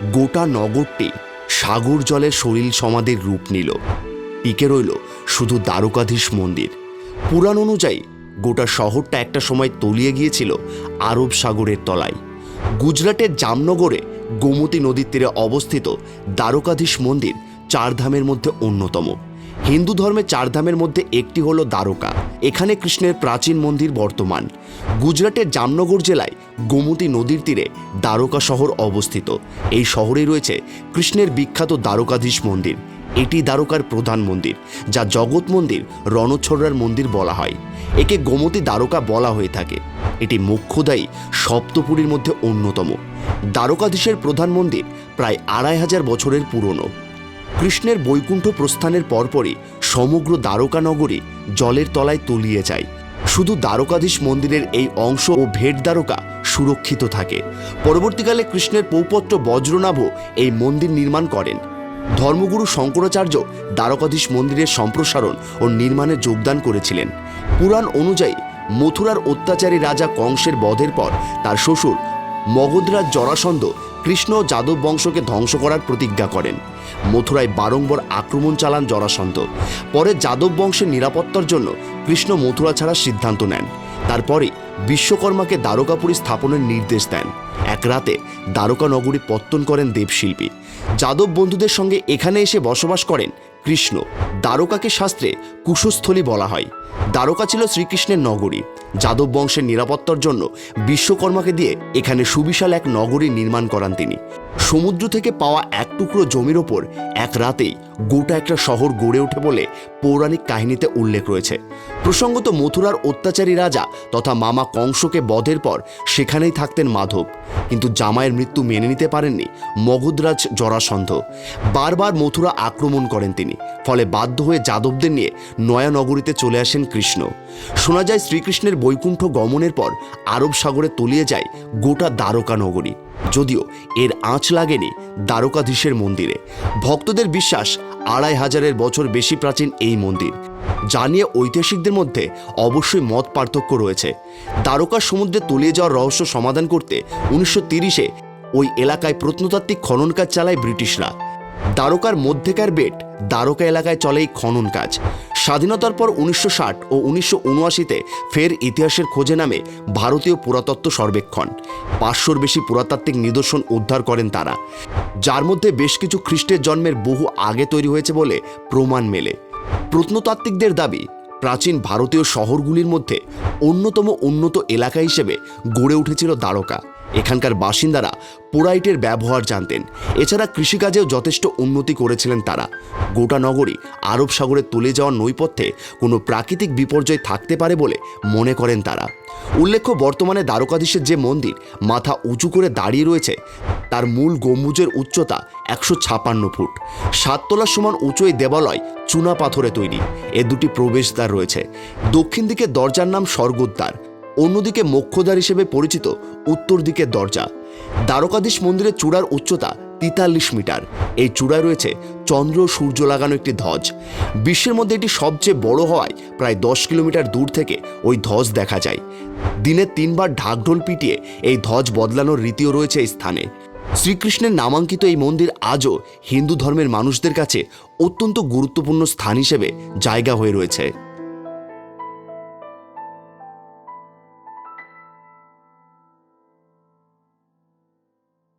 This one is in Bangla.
গোটা নগরটি সাগর জলে শরীর সমাধির রূপ নিল। টিকে রইল শুধু দ্বারকাধীশ মন্দির। পুরাণ অনুযায়ী গোটা শহরটা একটা সময় তলিয়ে গিয়েছিল আরব সাগরের তলায়। গুজরাটের জামনগরে গোমতী নদীর তীরে অবস্থিত দ্বারকাধীশ মন্দির চারধামের মধ্যে অন্যতম। হিন্দু ধর্মে চার ধামের মধ্যে একটি হলো দ্বারকা। এখানে কৃষ্ণের প্রাচীন মন্দির বর্তমান। গুজরাটের জামনগর জেলায় গোমতী নদীর তীরে দ্বারকা শহর অবস্থিত। এই শহরে রয়েছে কৃষ্ণের বিখ্যাত দ্বারকাধীশ মন্দির। এটি দ্বারকার প্রধান মন্দির, যা জগৎ মন্দির রণছড়ার মন্দির বলা হয়। একে গোমতী দ্বারকা বলা হয়ে থাকে। এটি মুখ্যদায়ী সপ্তপুরীর মধ্যে অন্যতম। দ্বারকাধীশের প্রধান মন্দির প্রায় আড়াই হাজার বছরের পুরনো। কৃষ্ণের বৈকুণ্ঠ প্রস্থানের পরপরই সমগ্র দ্বারকা নগরী জলের তলায় তলিয়ে যায়। শুধু দ্বারকাধীশ মন্দিরের এই অংশ ও ভেট দ্বারকা সুরক্ষিত থাকে। পরবর্তীকালে কৃষ্ণের পৌপত্র বজ্রনাভ এই মন্দির নির্মাণ করেন। ধর্মগুরু শঙ্করাচার্য দ্বারকাধীশ মন্দিরের সম্প্রসারণ ও নির্মাণে যোগদান করেছিলেন। পুরাণ অনুযায়ী মথুরার অত্যাচারী রাজা কংসের বধের পর তার শ্বশুর মগধরাজ জরাসন্ধ কৃষ্ণ যাদব বংশকে ধ্বংস করার প্রতিজ্ঞা করেন। মথুরায় বারংবার আক্রমণ চালান জরাসন্ধ। পরে যাদব বংশের নিরাপত্তার জন্য কৃষ্ণ মথুরা ছাড়ার সিদ্ধান্ত নেন। তারপরে বিশ্বকর্মাকে দ্বারকাপুরী স্থাপনের নির্দেশ দেন। এক রাতে দ্বারকা নগরী পত্তন করেন দেবশিল্পী। যাদব বন্ধুদের সঙ্গে এখানে এসে বসবাস করেন কৃষ্ণ। দ্বারকাকে শাস্ত্রে কুশস্থলী বলা হয়। দ্বারকা ছিল শ্রীকৃষ্ণের নগরী। যাদব বংশের নিরাপত্তার জন্য বিশ্বকর্মাকে দিয়ে এখানে সুবিশাল এক নগরী নির্মাণ করান তিনি। সমুদ্র থেকে পাওয়া এক টুকরো জমির ওপর এক রাতেই গোটা একটা শহর গড়ে ওঠে বলে পৌরাণিক কাহিনীতে উল্লেখ রয়েছে। প্রসঙ্গত মথুরার অত্যাচারী রাজা তথা মামা কংসকে বধের পর সেখানেই থাকতেন মাধব। কিন্তু জামাইয়ের মৃত্যু মেনে নিতে পারেননি মগধরাজ জরাসন্ধ। বারবার মথুরা আক্রমণ করেন তিনি, ফলে বাধ্য হয়ে যাদবদের নিয়ে নয়া নগরীতে চলে আসেন কৃষ্ণ। শোনা যায় শ্রীকৃষ্ণের বৈকুণ্ঠ গমনের পর আরব সাগরে তলিয়ে যায় গোটা দ্বারকা নগরী। যদিও এর আঁচ লাগেনি দ্বারকাধীশের মন্দিরে। ভক্তদের বিশ্বাস আড়াই হাজারের বছর বেশি প্রাচীন এই মন্দির। যা নিয়ে ঐতিহাসিকদের মধ্যে অবশ্যই মত পার্থক্য রয়েছে। দ্বারকা সমুদ্রে তলিয়ে যাওয়ার রহস্য সমাধান করতে উনিশশো তিরিশে ওই এলাকায় প্রত্নতাত্ত্বিক খনন কাজ চালায় ব্রিটিশরা। দ্বারকার মধ্যেকার বেট দ্বারকা এলাকায় চলে এই খনন কাজ। স্বাধীনতার পর উনিশশো ষাট ও উনিশশো ফের ইতিহাসের খোঁজে নামে ভারতীয় পুরাতত্ত্ব সর্বেক্ষণ। পাঁচশোর বেশি পুরাতাত্ত্বিক নিদর্শন উদ্ধার করেন তারা। যার মধ্যে বেশ কিছু খ্রিস্টের জন্মের বহু আগে তৈরি হয়েছে বলে প্রমাণ মেলে। প্রত্নতাত্ত্বিকদের দাবি, প্রাচীন ভারতীয় শহরগুলির মধ্যে অন্যতম উন্নত এলাকা হিসেবে গড়ে উঠেছিল দ্বারকা। এখানকার বাসিন্দারা পোড়াইটের ব্যবহার জানতেন। এছাড়া কৃষিকাজেও যথেষ্ট উন্নতি করেছিলেন তারা। গোটা নগরী আরব সাগরে তুলে যাওয়ার নৈপথ্যে কোনো প্রাকৃতিক বিপর্যয় থাকতে পারে বলে মনে করেন তারা। উল্লেখ্য, বর্তমানে দ্বারকাধীশের যে মন্দির মাথা উঁচু করে দাঁড়িয়ে রয়েছে, তার মূল গম্বুজের উচ্চতা একশো ছাপান্ন ফুট। সাততলার সমান উঁচু এই দেবালয় চুনা পাথরে তৈরি। এ দুটি প্রবেশদ্বার রয়েছে। দক্ষিণ দিকে দরজার নাম স্বর্গদ্বার। অন্যদিকে মোক্ষদ্বার হিসেবে পরিচিত উত্তর দিকের দরজা। দ্বারকাধীশ মন্দিরের চূড়ার উচ্চতা তেতাল্লিশ মিটার। এই চূড়ায় রয়েছে চন্দ্র সূর্য লাগানো একটি ধ্বজ। বিশ্বের মধ্যে এটি সবচেয়ে বড় হওয়ায় প্রায় দশ কিলোমিটার দূর থেকে ওই ধ্বজ দেখা যায়। দিনে তিনবার ঢাকঢোল পিটিয়ে এই ধ্বজ বদলানোর রীতিও রয়েছে এই স্থানে। শ্রীকৃষ্ণের নামাঙ্কিত এই মন্দির আজও হিন্দু ধর্মের মানুষদের কাছে অত্যন্ত গুরুত্বপূর্ণ স্থান হিসেবে জায়গা হয়ে রয়েছে।